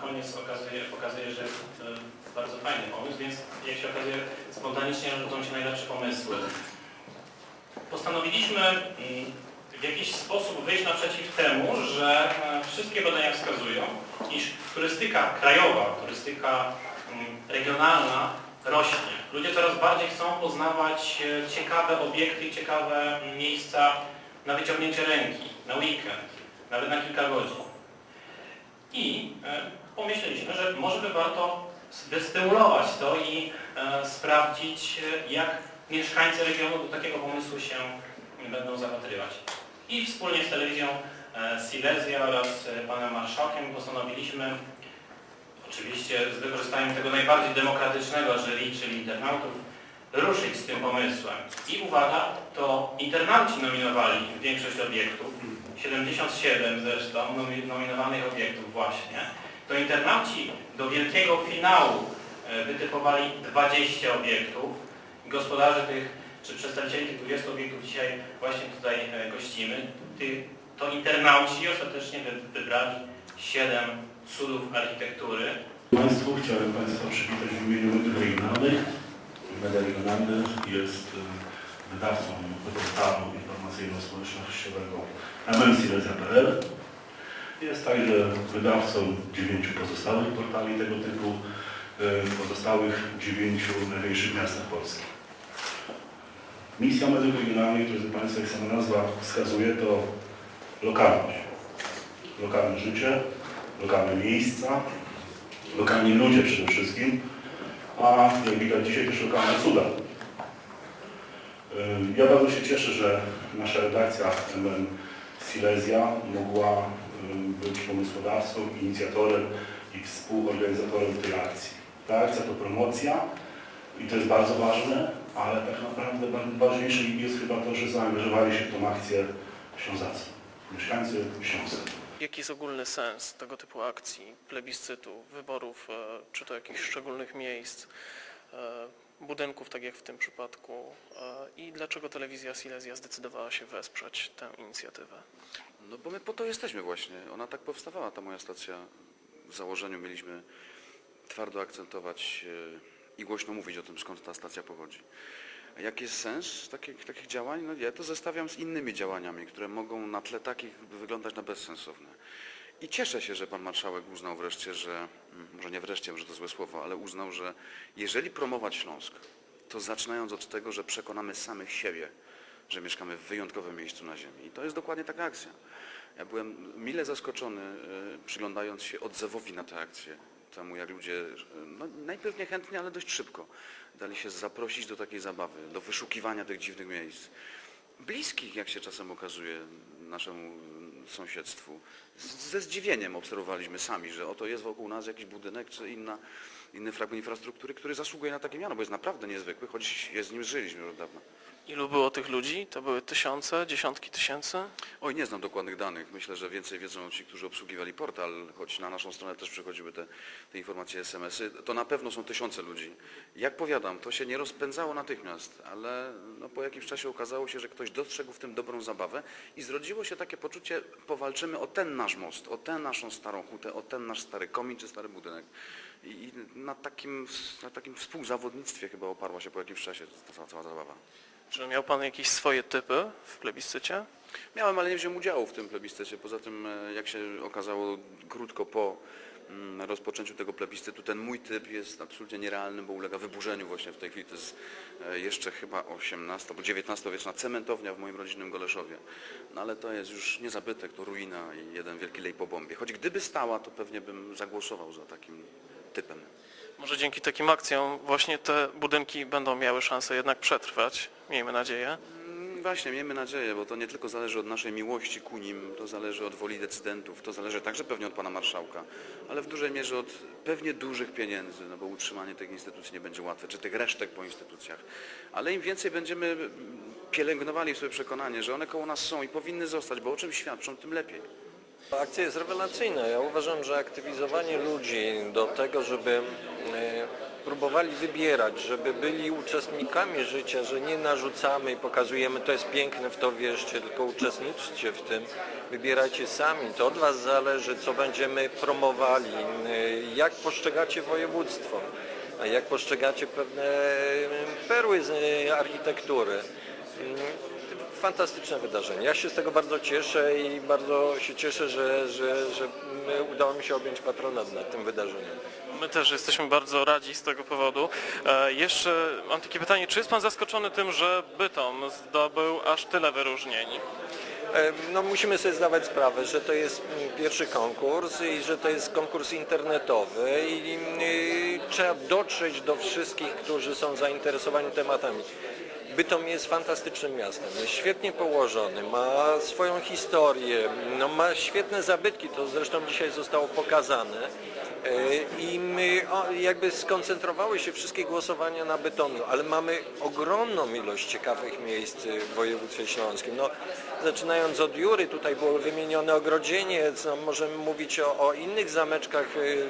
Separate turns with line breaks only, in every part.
Koniec okazuje, pokazuje, że y, bardzo fajny pomysł, więc jak się okazuje, spontanicznie rodzą się najlepsze pomysły. Postanowiliśmy mm, w jakiś sposób wyjść naprzeciw temu, że e, wszystkie badania wskazują, iż turystyka krajowa, turystyka mm, regionalna rośnie. Ludzie coraz bardziej chcą poznawać e, ciekawe obiekty, ciekawe miejsca na wyciągnięcie ręki, na weekend, nawet na kilka godzin. I e, pomyśleliśmy, że może by warto wystymulować to i e, sprawdzić, jak mieszkańcy regionu do takiego pomysłu się będą zapatrywać. I wspólnie z telewizją e, Silesia oraz panem marszałkiem postanowiliśmy, oczywiście z wykorzystaniem tego najbardziej demokratycznego jury, czyli internautów, ruszyć z tym pomysłem. I uwaga, to internauci nominowali większość obiektów, 77 zresztą nomi- nominowanych obiektów właśnie. To internauci do wielkiego finału e, wytypowali 20 obiektów. Gospodarzy tych, czy przedstawicieli tych 20 obiektów dzisiaj właśnie tutaj e, gościmy. To internauci ostatecznie wy- wybrali 7 cudów architektury.
Państwu chciałem Państwa przywitać w imieniu Mediów Regionalne jest wydawcą portalu informacyjno-społecznościowego mnsilesia.pl. Jest także wydawcą dziewięciu pozostałych portali tego typu w pozostałych dziewięciu największych miastach Polski. Misja mediów regionalnych, drodzy Państwo, jak sama nazwa wskazuje, to lokalność. Lokalne życie, lokalne miejsca, lokalni ludzie przede wszystkim, a jak widać dzisiaj też lokalne cuda. Ja bardzo się cieszę, że nasza redakcja MN Silesia mogła być pomysłodawcą, inicjatorem i współorganizatorem tej akcji. Ta akcja to promocja i to jest bardzo ważne, ale tak naprawdę ważniejsze jest chyba to, że zaangażowali się w tą akcję Ślązacy, mieszkańcy Śląska.
Jaki jest ogólny sens tego typu akcji, plebiscytu, wyborów, e, czy to jakichś szczególnych miejsc, e, budynków, tak jak w tym przypadku e, i dlaczego telewizja Silesia zdecydowała się wesprzeć tę inicjatywę?
No bo my po to jesteśmy właśnie. Ona tak powstawała, ta moja stacja. W założeniu mieliśmy twardo akcentować i głośno mówić o tym, skąd ta stacja pochodzi. Jaki jest sens takich, takich działań? No ja to zestawiam z innymi działaniami, które mogą na tle takich wyglądać na bezsensowne. I cieszę się, że pan marszałek uznał wreszcie, że, mm, może nie wreszcie, może to złe słowo, ale uznał, że jeżeli promować Śląsk, to zaczynając od tego, że przekonamy samych siebie, że mieszkamy w wyjątkowym miejscu na ziemi. I to jest dokładnie taka akcja. Ja byłem mile zaskoczony, e, przyglądając się odzewowi na tę akcję. Temu, jak ludzie, no, najpierw niechętnie, ale dość szybko, dali się zaprosić do takiej zabawy, do wyszukiwania tych dziwnych miejsc. Bliskich, jak się czasem okazuje, naszemu sąsiedztwu. Z- Ze zdziwieniem obserwowaliśmy sami, że oto jest wokół nas jakiś budynek czy inna, inny fragment infrastruktury, który zasługuje na takie miano, bo jest naprawdę niezwykły, choć z nim żyliśmy już od dawna.
Ilu było tych ludzi? To były tysiące, dziesiątki tysięcy?
Oj, nie znam dokładnych danych. Myślę, że więcej wiedzą ci, którzy obsługiwali portal, choć na naszą stronę też przychodziły te, te informacje, SMS-y. To na pewno są tysiące ludzi. Jak powiadam, to się nie rozpędzało natychmiast, ale no, po jakimś czasie okazało się, że ktoś dostrzegł w tym dobrą zabawę i zrodziło się takie poczucie, powalczymy o ten nasz most, o tę naszą starą hutę, o ten nasz stary komin czy stary budynek. I i na takim, na takim współzawodnictwie chyba oparła się po jakimś czasie ta cała, cała zabawa.
Czy miał Pan jakieś swoje typy w plebiscycie?
Miałem, ale nie wziąłem udziału w tym plebiscycie. Poza tym, e, jak się okazało krótko po mm, rozpoczęciu tego plebiscytu, ten mój typ jest absolutnie nierealny, bo ulega wyburzeniu właśnie w tej chwili. To jest e, jeszcze chyba 18 albo 19 wieczna cementownia w moim rodzinnym Goleszowie. No ale to jest już nie zabytek, to ruina i jeden wielki lej po bombie. Choć gdyby stała, to pewnie bym zagłosował za takim typem.
Może dzięki takim akcjom właśnie te budynki będą miały szansę jednak przetrwać, miejmy nadzieję.
Mm, Właśnie, miejmy nadzieję, bo to nie tylko zależy od naszej miłości ku nim, to zależy od woli decydentów, to zależy także pewnie od pana marszałka, ale w dużej mierze od pewnie dużych pieniędzy, no bo utrzymanie tych instytucji nie będzie łatwe, czy tych resztek po instytucjach. Ale im więcej będziemy pielęgnowali sobie przekonanie, że one koło nas są i powinny zostać, bo o czym świadczą, tym lepiej.
Akcja jest rewelacyjna. Ja uważam, że aktywizowanie ludzi do tego, żeby e, próbowali wybierać, żeby byli uczestnikami życia, że nie narzucamy i pokazujemy, to jest piękne, w to wierzcie, tylko uczestniczcie w tym, wybierajcie sami, to od Was zależy, co będziemy promowali, y, jak postrzegacie województwo, jak postrzegacie pewne y, perły z architektury. Fantastyczne wydarzenie. Ja się z tego bardzo cieszę i bardzo się cieszę, że, że, że udało mi się objąć patronat nad tym wydarzeniem.
My też jesteśmy bardzo radzi z tego powodu. E, jeszcze mam takie pytanie, czy jest Pan zaskoczony tym, że Bytom zdobył aż tyle wyróżnień?
E, No musimy sobie zdawać sprawę, że to jest pierwszy konkurs i że to jest konkurs internetowy i mm, trzeba dotrzeć do wszystkich, którzy są zainteresowani tematami. Bytom jest fantastycznym miastem, jest świetnie położony, ma swoją historię, no ma świetne zabytki, to zresztą dzisiaj zostało pokazane. E, I my jakby skoncentrowały się wszystkie głosowania na Bytomiu, ale mamy ogromną ilość ciekawych miejsc w województwie śląskim. No, zaczynając od Jury, tutaj było wymienione Ogrodzieniec, no, możemy mówić o, o innych zameczkach y,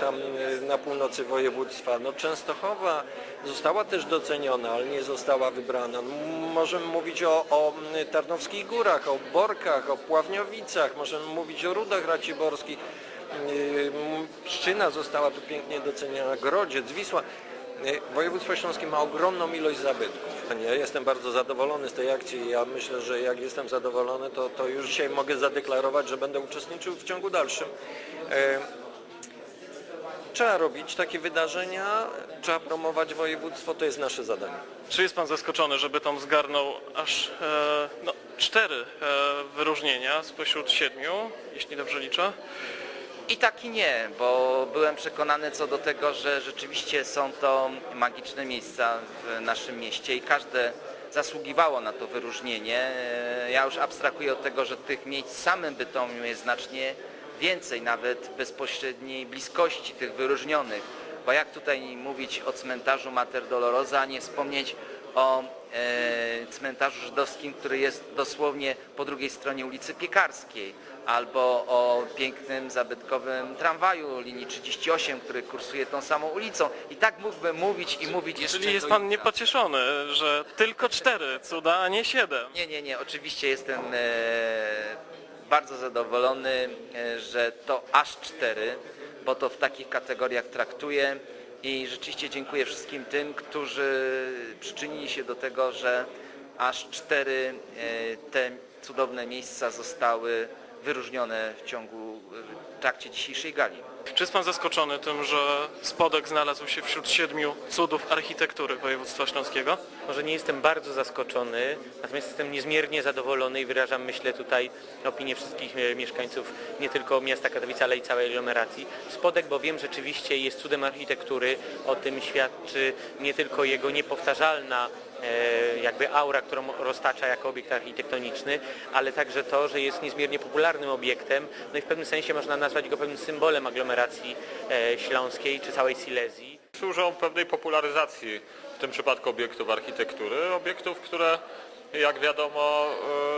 tam y, na północy województwa. No, Częstochowa została też doceniona, ale nie została wybrana. M- Możemy mówić o, o Tarnowskich Górach, o Borkach, o Pławniowicach, możemy mówić o Rudach Raciborskich. Yy, Pszczyna została tu pięknie doceniona, Grodziec, Wisła. Yy, Województwo Śląskie ma ogromną ilość zabytków. Ja jestem bardzo zadowolony z tej akcji. Ja myślę, że jak jestem zadowolony, to, to już dzisiaj mogę zadeklarować, że będę uczestniczył w ciągu dalszym. Yy, Trzeba robić takie wydarzenia, trzeba promować województwo, to jest nasze zadanie.
Czy jest Pan zaskoczony, że Bytom zgarnął aż e, no, cztery e, wyróżnienia spośród siedmiu, jeśli dobrze liczę?
I tak i nie, bo byłem przekonany co do tego, że rzeczywiście są to magiczne miejsca w naszym mieście i każde zasługiwało na to wyróżnienie. E, Ja już abstrahuję od tego, że tych miejsc w samym Bytomiu jest znacznie więcej, nawet w bezpośredniej bliskości tych wyróżnionych. Bo jak tutaj mówić o cmentarzu Mater Dolorosa, a nie wspomnieć o e, cmentarzu żydowskim, który jest dosłownie po drugiej stronie ulicy Piekarskiej, albo o pięknym, zabytkowym tramwaju linii 38, który kursuje tą samą ulicą. I tak mógłbym mówić i mówić jeszcze
Czyli jest Pan niepocieszony, że tylko cztery cuda, a nie siedem.
Nie, nie, nie. Oczywiście jestem e, bardzo zadowolony, e, że to aż cztery, bo to w takich kategoriach traktuję i rzeczywiście dziękuję wszystkim tym, którzy przyczynili się do tego, że aż cztery e, te cudowne miejsca zostały wyróżnione w ciągu, trakcie dzisiejszej gali.
Czy jest Pan zaskoczony tym, że Spodek znalazł się wśród siedmiu cudów architektury województwa śląskiego?
Może nie jestem bardzo zaskoczony, natomiast jestem niezmiernie zadowolony i wyrażam, myślę, tutaj opinię wszystkich e, mieszkańców nie tylko miasta Katowice, ale i całej aglomeracji. Spodek bowiem rzeczywiście jest cudem architektury, o tym świadczy nie tylko jego niepowtarzalna e, jakby aura, którą roztacza jako obiekt architektoniczny, ale także to, że jest niezmiernie popularnym obiektem, no i w pewnym sensie można nazwać go pewnym symbolem aglomeracji e, śląskiej czy całej Silesii.
służą pewnej popularyzacji w tym przypadku obiektów architektury, obiektów, które jak wiadomo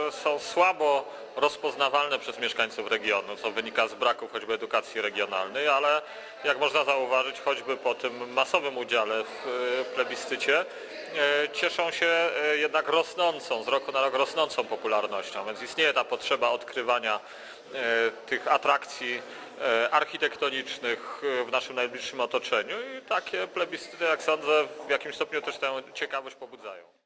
e, są słabo rozpoznawalne przez mieszkańców regionu, co wynika z braku choćby edukacji regionalnej, ale jak można zauważyć choćby po tym masowym udziale w e, plebiscycie e, cieszą się jednak rosnącą, z roku na rok rosnącą popularnością, więc istnieje ta potrzeba odkrywania tych atrakcji architektonicznych w naszym najbliższym otoczeniu i takie plebiscyty, jak sądzę, w jakimś stopniu też tę ciekawość pobudzają.